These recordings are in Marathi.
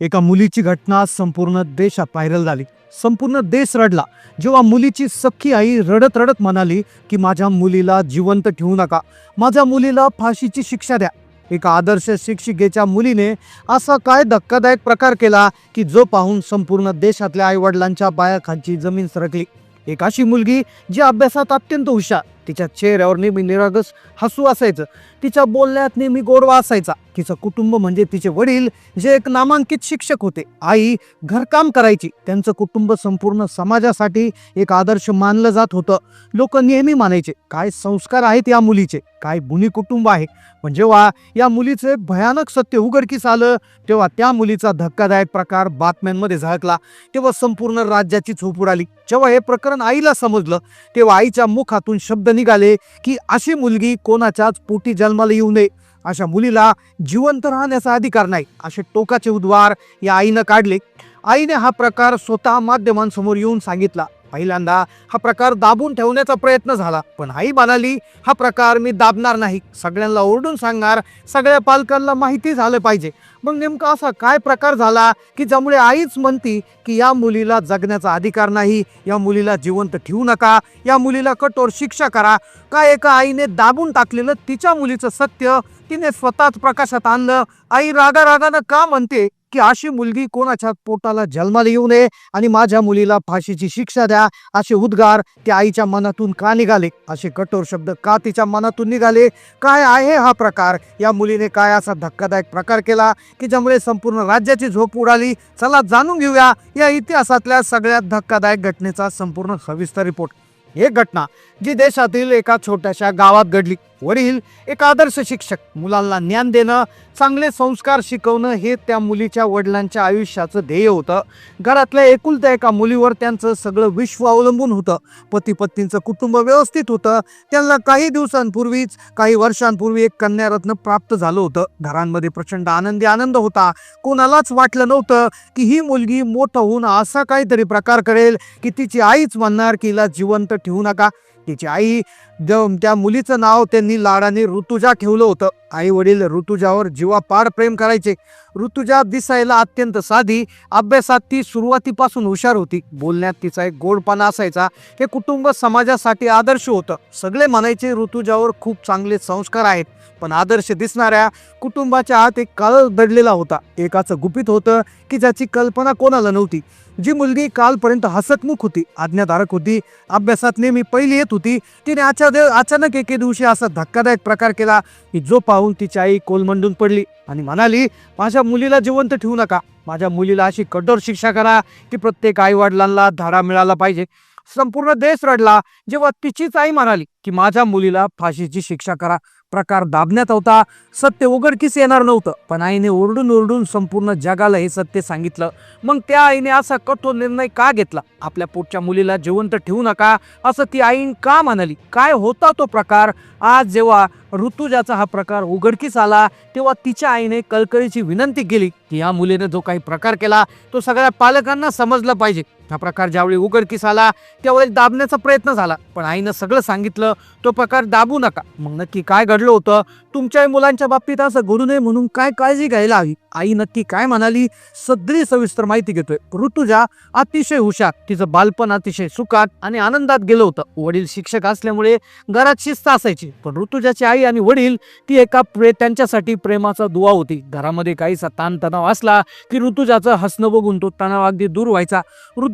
एका मुलीची घटना संपूर्ण देशात व्हायरल झाली. संपूर्ण देश रडला. जेव्हा मुलीची सख्खी आई रडत रडत म्हणाली की माझ्या मुलीला जिवंत ठेवू नका. माझ्या मुलीला फाशीची शिक्षा द्या. एका आदर्श शिक्षिकेच्या मुलीने असा काय धक्कादायक प्रकार केला की जो पाहून संपूर्ण देशातल्या आईवडिलांच्या बायाखांची जमीन सरकली. एक अशी मुलगी जी अभ्यासात अत्यंत हुशार तिच्या चेहऱ्यावर नेहमी निरागस हसू असायचं. तिच्या बोलण्यात नेहमी गोडवा असायचा. तिचं कुटुंब म्हणजे तिचे वडील जे एक नामांकित शिक्षक होते. आई घरकाम करायची. त्यांचं कुटुंब संपूर्ण समाजासाठी एक आदर्श मानलं जात होतं. लोक नेहमी मानायचे काय संस्कार आहेत या मुलीचे? काय बुनी कुटुंब आहे? पण जेव्हा या मुलीचे भयानक सत्य उघडकीस आलं तेव्हा त्या मुलीचा धक्कादायक प्रकार बातम्यांमध्ये झळकला. तेव्हा संपूर्ण राज्याची झोप उडाली. जेव्हा हे प्रकरण आईला समजलं तेव्हा आईच्या मुखातून शब्द निघाले की अशी मुलगी कोणाच्याच पोटी जन्माला येऊ नये. अशा मुलीला जिवंत राहण्याचा अधिकार नाही. असे टोकाचे उद्वार या आईनं काढले. आईने हा प्रकार स्वतः माध्यमांसमोर येऊन सांगितला. पहिल्यांदा हा प्रकार दाबून ठेवण्याचा प्रयत्न झाला. पण आई म्हणाली हा प्रकार मी दाबणार नाही. सगळ्यांना ओरडून सांगणार सगळ्या पालकांना माहिती झालं पाहिजे. मग नेमका असा काय प्रकार झाला की ज्यामुळे आईच म्हणती की या मुलीला जगण्याचा अधिकार नाही या मुलीला जिवंत ठेवू नका या मुलीला कठोर शिक्षा करा. का एका आईने दाबून टाकलेलं तिच्या मुलीचं सत्य तिने स्वतःच प्रकाशात आणलं? आई रागा रागानं का म्हणते? की अशी मुलगी कोणाच्या पोटाला जन्माला येऊ नये आणि माझ्या मुलीला फाशीची शिक्षा द्या असे उद्गार त्या आईच्या मनातून का निघाले? असे कठोर शब्द का तिच्या मनातून निघाले? काय आहे हा प्रकार? या मुलीने काय असा धक्कादायक प्रकार केला की ज्यामुळे संपूर्ण राज्याची झोप उडाली? चला जाणून घेऊया या इतिहासातल्या सगळ्यात धक्कादायक घटनेचा संपूर्ण सविस्तर रिपोर्ट एक घटना जी देशातील एका छोट्याशा गावात घडली. वरील एक आदर्श शिक्षक मुलांना ज्ञान देणं चांगले संस्कार शिकवणं हे त्या मुलीच्या वडिलांच्या आयुष्याचं ध्येय होतं. घरातल्या एकुलत्या एका मुलीवर त्यांचं सगळं विश्व अवलंबून होतं. पती पत्नीचं कुटुंब व्यवस्थित होतं. त्यांना काही दिवसांपूर्वीच काही वर्षांपूर्वी एक कन्यारत्न प्राप्त झालं होतं. घरांमध्ये प्रचंड आनंदी आनंद होता. कोणालाच वाटलं नव्हतं की ही मुलगी मोठं होऊन असा काहीतरी प्रकार करेल की तिची आईच म्हणणार की हिला जिवंत ठेवू नका. तिची आई त्या मुलीचं नाव त्यांनी लाडाने ऋतुजा ठेवलं होतं. आई वडील ऋतुजावर जीवापार प्रेम करायचे. ऋतुजा दिसायला अत्यंत साधी अभ्यासात ती सुरुवातीपासून हुशार होती. बोलण्यात तिचा एक गोडपणा असायचा. हे कुटुंब समाजासाठी आदर्श होतं. सगळे म्हणायचे ऋतुजावर खूप चांगले संस्कार आहेत पण आदर्श दिसणाऱ्या कुटुंबाच्या आत एक काळ दडलेला होता. एकाचं गुपित होतं की ज्याची कल्पना कोणाला नव्हती. जी मुलगी कालपर्यंत हसतमुख होती आज्ञाधारक होती अभ्यासात नेहमी पहिली येत होती तिने अचा अचानक एके दिवशी असा धक्कादायक प्रकार केला की जो पाहून तिची आई कोलमंडून पडली आणि म्हणाली माझ्या मुलीला जिवंत ठेवू नका. माझ्या मुलीला अशी कठोर शिक्षा करा की प्रत्येक आई वडिलांना धाडा मिळाला पाहिजे. संपूर्ण देश रडला जेव्हा तिचीच आई म्हणाली की माझ्या मुलीला फाशीची शिक्षा करा. प्रकार दाबण्यात होता. सत्य उघडकीस येणार नव्हतं. पण आईने ओरडून ओरडून संपूर्ण जगाला हे सत्य सांगितलं. मग त्या आईने असा कठोर निर्णय का घेतला? आपल्या पोटच्या मुलीला जिवंत ठेवू नका असं ती आईन का म्हणाली? काय होता तो प्रकार? आज जेव्हा ऋतुजाचा हा प्रकार उघडकीस आला तेव्हा तिच्या आईने कळकळीची विनंती केली की या मुलीने जो काही प्रकार केला तो सगळ्या पालकांना समजला पाहिजे. हा प्रकार ज्यावेळी उघडकीस आला त्यावेळी दाबण्याचा प्रयत्न झाला. पण आईनं सगळं सांगितलं तो प्रकार दाबू नका. मग नक्की काय घडलं होतं? तुमच्याही मुलांच्या बाबतीत असं घडू नये म्हणून काय काळजी घ्यायला हवी? आई नक्की काय म्हणाली? सगळी सविस्तर माहिती घेतोय. ऋतुजा अतिशय हुशार. तिचं बालपण अतिशय सुखात आणि आनंदात गेलं होतं. वडील शिक्षक असल्यामुळे घरात शिस्त असायची. पण ऋतुजाची आई आणि वडील ती एका प्रे त्यांच्यासाठी प्रेमाचा दुवा होती. घरामध्ये काहीसा ताणतणाव असला की ऋतुजाचं हसणं बघून तो तणाव अगदी दूर व्हायचा.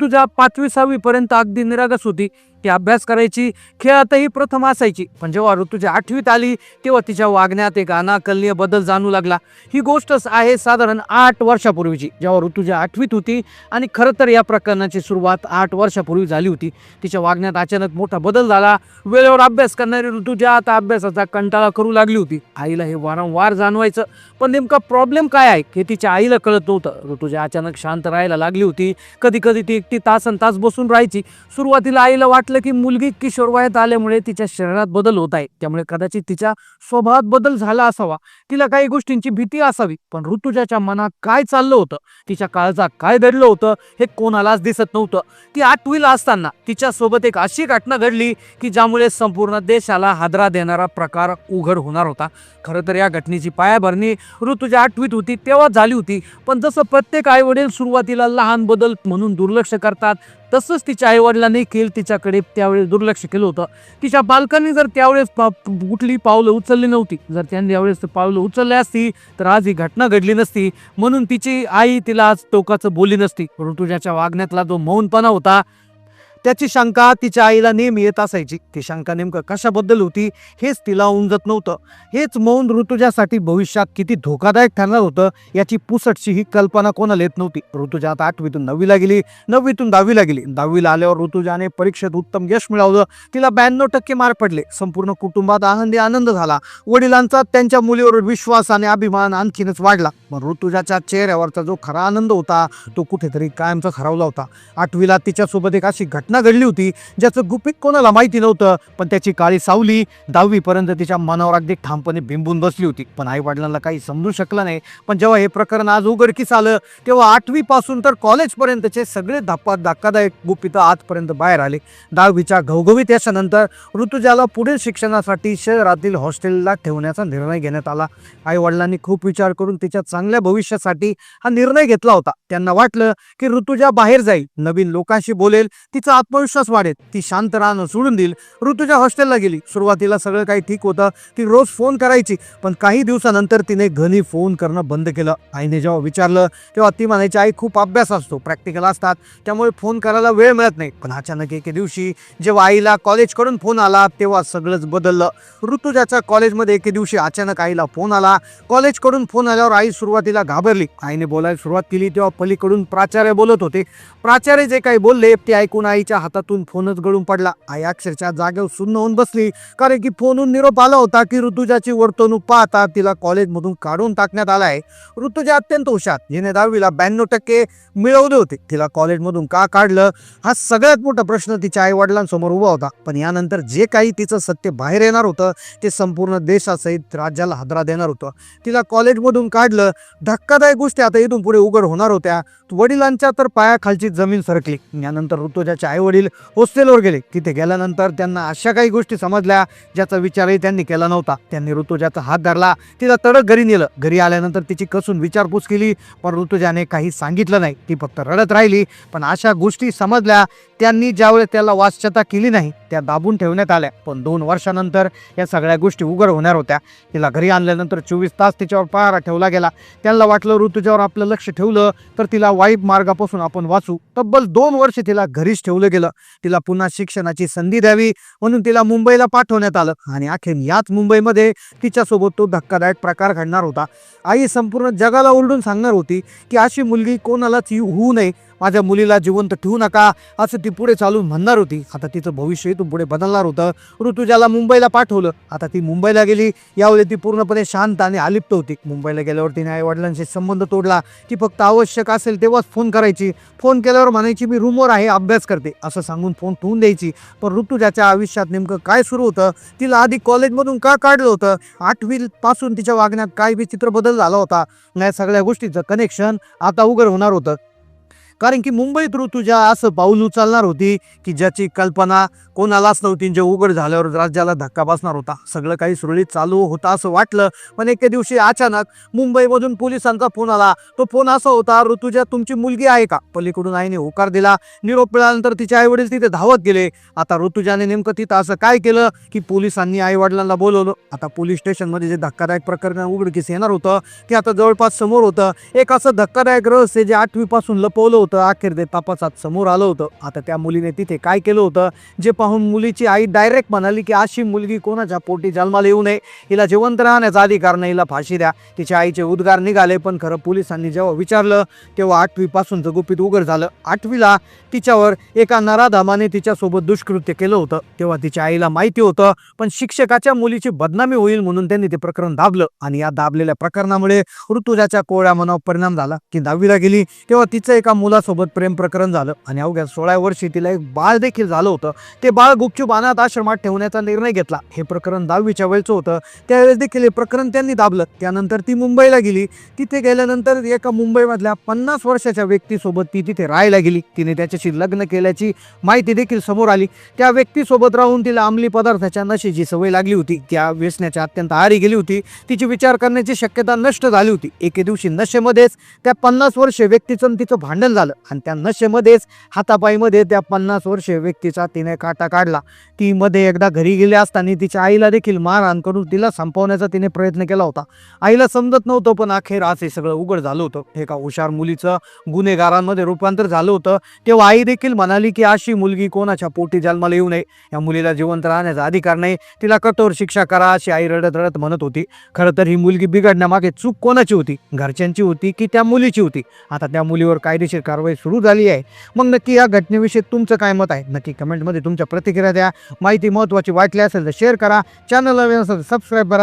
तुझ्या पाचवी सहावी पर्यंत अगदी निरागस होती. ती अभ्यास करायची खेळातही प्रथम असायची. पण जेव्हा ऋतुजा आठवीत आली तेव्हा तिच्या वागण्यात एक अनाकलनीय बदल जाणू लागला. ही गोष्टच आहे साधारण आठ वर्षापूर्वीची जेव्हा ऋतुजा आठवीत होती आणि खरं तर या प्रकरणाची सुरुवात आठ वर्षापूर्वी झाली होती. तिच्या वागण्यात अचानक मोठा बदल झाला. वेळेवर अभ्यास करणारी ऋतुजा आता अभ्यासाचा कंटाळा करू लागली होती. आईला हे वारंवार जाणवायचं. पण नेमका प्रॉब्लेम काय आहे हे तिच्या आईला कळत नव्हतं. ऋतुजा अचानक शांत राहायला लागली होती. कधी कधी ती एकटी तासन तास बसून राहायची. सुरुवातीला आईला वाटलं म्हटलं की मुलगी किशोरवयात आल्यामुळे तिच्या शरीरात बदल होत आहे. त्यामुळे कदाचित तिच्या स्वभावात बदल झाला असावा. तिला काही गोष्टींची भीती असावी. पण ऋतुजाच्या मनात काय चाललं होतं? तिच्या काळजात काय दडलं होतं? हे कोणालाच दिसत नव्हतं. ती आठवीला असताना तिच्यासोबत एक अशी घटना घडली की ज्यामुळे संपूर्ण देशाला हादरा देणारा प्रकार उघड होणार होता. खरं तर या घटनेची पायाभरणी ऋतुजा आठवीत होती तेव्हा झाली होती. पण जसं प्रत्येक आईवडील सुरुवातीला लहान बदल म्हणून दुर्लक्ष करतात तसंच तिच्या आईवडिलांनी केल तिच्याकडे त्यावेळेस दुर्लक्ष केलं होतं. तिच्या बालकांनी जर त्यावेळेस पा कुठली पावलं उचलली नव्हती जर त्यांनी यावेळेस पावलं उचलली असती तर आज ही घटना घडली नसती. म्हणून तिची आई तिला आज टोकाचं बोलली नसती. ऋतुजाच्या वागण्यातला जो मौनपणा होता त्याची शंका तिच्या आईला नेहमी येत असायची. ती शंका नेमकं कशाबद्दल होती हेच तिला उमजत नव्हतं. हेच मौन ऋतुजासाठी भविष्यात किती धोकादायक ठरणार होतं याची पुसटची ही कल्पना कोणाला येत नव्हती. ऋतुजा आता आठवीतून नववीला गेली नववीतून दहावीला गेली. दहावीला आल्यावर ऋतुजाने परीक्षेत उत्तम यश मिळवलं. तिला ब्याण्णव टक्के मार्क पडले. संपूर्ण कुटुंबात आनंदी आनंद झाला. वडिलांचा त्यांच्या मुलीवर विश्वास आणि अभिमान आणखीनच वाढला. पण ऋतुजाच्या चेहऱ्यावरचा जो खरा आनंद होता तो कुठेतरी कायमचा हरवला होता. आठवीला तिच्यासोबत एक अशी घटना घडली होती ज्याचं गुपित कोणाला माहिती नव्हतं पण त्याची काळी सावली दहावीपर्यंत तिच्या मनावर अगदी ठामपणे बिंबून बसली होती. पण आई वडिलांना काही समजू शकलं नाही. पण जेव्हा हे प्रकरण आज उघडकीस आलं तेव्हा आठवीपासून तर कॉलेजपर्यंतचे सगळे धप्पा धक्कादायक गुपितं आजपर्यंत बाहेर आले. दहावीच्या घवघवीत यशानंतर ऋतुजाला पुढील शिक्षणासाठी शहरातील हॉस्टेलला ठेवण्याचा निर्णय घेण्यात आला. आई वडिलांनी खूप विचार करून तिच्या चांगल्या भविष्यासाठी हा निर्णय घेतला होता. त्यांना वाटलं की ऋतुजा बाहेर जाईल. नवीन लोकांशी बोलेल तिचा आत्मविश्वास वाढेल. ती शांत राहणं सोडून देईल. ऋतुजा हॉस्टेलला गेली. सुरुवातीला सगळं काही ठीक होतं. ती रोज फोन करायची. पण काही दिवसानंतर तिने घरी फोन करणं बंद केलं. आईने जेव्हा विचारलं तेव्हा ती म्हणायची आई खूप अभ्यास असतो. प्रॅक्टिकल असतात. त्यामुळे फोन करायला वेळ मिळत नाही. पण अचानक एके दिवशी जेव्हा आईला कॉलेजकडून फोन आला तेव्हा सगळंच बदललं. ऋतुजाच्या कॉलेजमध्ये एके दिवशी अचानक आईला फोन आला. कॉलेजकडून फोन आल्यावर आई सुरुवातीला घाबरली. आईने बोलायला सुरुवात केली. तेव्हा पलीकडून प्राचार्य बोलत होते. प्राचार्य जे काही बोलले ते ऐकून आईच्या हातातून फोनच गळून पडला. आई अक्षरशः जागेवर सुन्न होऊन बसली. कारण की फोनहून निरोप आला होता की ऋतुजाची वर्तणूक पाहता तिला कॉलेजमधून काढून टाकण्यात आलाय. ऋतुजा अत्यंत हुशार. जिने दहावीला ब्याण्णव टक्के मिळवले होते. तिला कॉलेजमधून का काढलं? हा सगळ्यात मोठा प्रश्न तिच्या आई वडिलांसमोर उभा होता. पण यानंतर जे काही तिचं सत्य बाहेर येणार होतं ते संपूर्ण देशासहित राज्याला हादरा देणार होतं. तिला कॉलेजमधून काढलं. धक्कादायक गोष्टी आता इथून पुढे उघड होणार होत्या. वडिलांच्या तर पायाखालची जमीन सरकली. यानंतर ऋतुजाच्या आईवडील होस्टेलवर हॉस्टेलवर गेले. तिथे गेल्यानंतर त्यांना अशा काही गोष्टी समजल्या ज्याचा विचारही त्यांनी केला नव्हता. त्यांनी ऋतुजाचा हात धरला. तिला तडक घरी नेलं. घरी आल्यानंतर तिची कसून विचारपूस केली पण ऋतुजाने काही सांगितलं नाही. ती फक्त रडत राहिली. पण अशा गोष्टी समजल्या त्यांनी ज्यावेळेस त्याला वाच्यता केली नाही त्या दाबून ठेवण्यात आल्या. पण दोन वर्षानंतर या सगळ्या गोष्टी उघड होणार होत्या. तिला घरी आणल्यानंतर चोवीस तास तिच्यावर पहारा ठेवला गेला. त्यांना वाटलं ऋतुजावर आपलं लक्ष ठेवलं तर तिला वाईट मार्गापासून आपण वाचू. तब्बल दोन वर्ष तिला घरीच ठेवलं गेलं. तिला पुन्हा शिक्षणाची संधी द्यावी म्हणून तिला मुंबईला पाठवण्यात आलं. आणि अखेर याच मुंबईमध्ये तिच्यासोबत तो धक्कादायक प्रकार घडणार होता. आई संपूर्ण जगाला ओरडून सांगणार होती की अशी मुलगी कोणालाच होऊ नये. माझ्या मुलीला जिवंत ठेवू नका असं ती पुढे चालून म्हणणार होती. आता तिचं भविष्य इथून पुढे बदलणार होतं. ऋतुजाला मुंबईला पाठवलं. आता ती मुंबईला गेली. यावेळी ती पूर्णपणे शांत आणि आलिप्त होती. मुंबईला गेल्यावर तिने आई वडिलांशी संबंध तोडला. ती फक्त आवश्यक असेल तेव्हाच फोन करायची. फोन केल्यावर म्हणायची मी रूमवर आहे अभ्यास करते. असं सांगून फोन ठेवून द्यायची. पण ऋतुजाच्या आयुष्यात नेमकं काय सुरू होतं? तिला आधी कॉलेजमधून का काढलं होतं? आठवी पासून तिच्या वागण्यात काय विचित्र बदल झाला होता? या सगळ्या गोष्टीचं कनेक्शन आता उघड होणार होतं. कारण की मुंबईत ऋतुजा असं पाऊल उचलणार होती की ज्याची कल्पना कोणालाच नव्हती जे उघड झाल्यावर राज्याला धक्का बसणार होता. सगळं काही सुरळीत चालू होतं असं वाटलं. पण एके दिवशी अचानक मुंबईमधून पोलिसांचा फोन आला. तो फोन असा होता ऋतुजा तुमची मुलगी आहे का? पलीकडून आईने होकार दिला. निरोप मिळाल्यानंतर तिचे आई वडील तिथे धावत गेले. आता ऋतुजाने नेमकं तिथं असं काय केलं की पोलिसांनी आई वडिलांना बोलवलं? आता पोलीस स्टेशनमध्ये जे धक्कादायक प्रकरण उघडकीस येणार होतं ते आता जवळपास समोर होतं. एक असं धक्कादायक रहस्य जे आठवीपासून लपवलं होतं अखेर ते तपासात समोर आलं होतं. आता त्या मुलीने तिथे काय केलं होतं? जे पाहून मुलीची आई डायरेक्ट म्हणाली की अशी मुलगी कोणाच्या पोटी जन्माला येऊ नये. हिला जिवंत राहण्याचा अधिकार नाही. हिला फाशी द्या. तिच्या आईचे उद्गार निघाले पण खरं पोलिसांनी जेव्हा विचारलं तेव्हा आठवीपासूनचं गुपित उघड झालं. आठवीला तिच्यावर एका नराधामाने तिच्यासोबत दुष्कृत्य केलं होतं. तेव्हा तिच्या आईला माहिती होतं पण शिक्षकाच्या मुलीची बदनामी होईल म्हणून त्यांनी ते प्रकरण दाबलं. आणि या दाबलेल्या प्रकरणामुळे ऋतुजाच्या कोळ्या मनावर परिणाम झाला. की दहावीला गेली. तेव्हा तिचं एका मुला मुलासोबत प्रेम प्रकरण झालं. आणि अवघ्या सोळा वर्षी तिला एक बाळ देखील झालं होतं. ते बाळ गुपचूप अनाथ आश्रमात ठेवण्याचा निर्णय घेतला. हे प्रकरण दहावीच्या वेळचं होतं. त्यावेळेस देखील हे प्रकरण त्यांनी दाबलं. त्यानंतर ती मुंबईला गेली. तिथे गेल्यानंतर एका मुंबईमधल्या पन्नास वर्षाच्या व्यक्तीसोबत ती तिथे राहायला गेली. तिने त्याच्याशी लग्न केल्याची माहिती देखील समोर आली. त्या व्यक्तीसोबत राहून तिला अंमली पदार्थाच्या नशेची सवय लागली होती. त्या व्यसनाच्या अत्यंत आहारी गेली होती. तिची विचार करण्याची शक्यता नष्ट झाली होती. एके दिवशी नशेमध्येच त्या पन्नास वर्षे व्यक्तीचं तिचं भांडण झालं. आणि त्या नशेमध्येच हातापायीमध्ये त्या पन्नास वर्ष व्यक्तीचा तिने काटा काढला. ती मध्ये एकदा घरी गेली असताना तिच्या आईला देखील मारहाण करून तिला संपवण्याचा तिने प्रयत्न केला होता. आईला समजत नव्हतं पण अखेर आज हे सगळं उघड झालं होतं. एका हुशार मुलीचं गुन्हेगारांमध्ये रूपांतर झालं होतं. तेव्हा आई देखील म्हणाली की अशी मुलगी कोणाच्या पोटी जन्माला येऊ नये. या मुलीला जिवंत राहण्याचा अधिकार नाही. तिला कठोर शिक्षा करा अशी आई रडत रडत म्हणत होती. खरं तर ही मुलगी बिघडण्यामागे चूक कोणाची होती? घरच्यांची होती की त्या मुलीची होती? आता त्या मुलीवर कायदेशीर कारवाई सुरू झाली आहे. मग नक्की या घटनेविषयी तुमचं काय मत आहे? नक्की कमेंटमध्ये तुमच्या प्रतिक्रिया द्या. माहिती महत्त्वाची वाटली असेल तर शेअर करा. चॅनलला सबस्क्राईब करा.